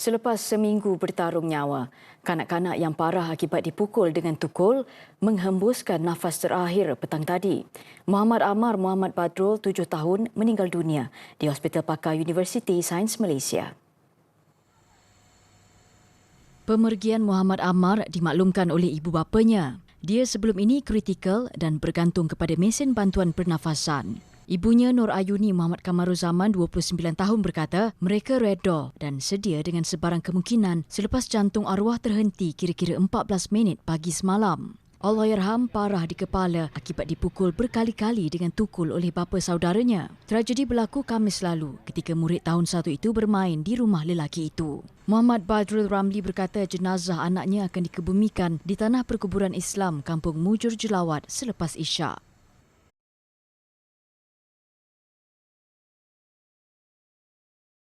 Selepas seminggu bertarung nyawa, kanak-kanak yang parah akibat dipukul dengan tukul menghembuskan nafas terakhir petang tadi. Muhammad Amar Muhammad Badrul, tujuh tahun, meninggal dunia di Hospital Pakar Universiti Sains Malaysia. Pemergian Muhammad Amar dimaklumkan oleh ibu bapanya. Dia sebelum ini kritikal dan bergantung kepada mesin bantuan pernafasan. Ibunya Nur Ayuni Muhammad Kamaruzaman 29 tahun berkata mereka reda dan sedia dengan sebarang kemungkinan selepas jantung arwah terhenti kira-kira 14 minit pagi semalam. Allahyarham parah di kepala akibat dipukul berkali-kali dengan tukul oleh bapa saudaranya. Tragedi berlaku Kamis lalu ketika murid tahun satu itu bermain di rumah lelaki itu. Muhammad Badrul Ramli berkata jenazah anaknya akan dikebumikan di tanah perkuburan Islam Kampung Mujur Jelawat selepas Isyak.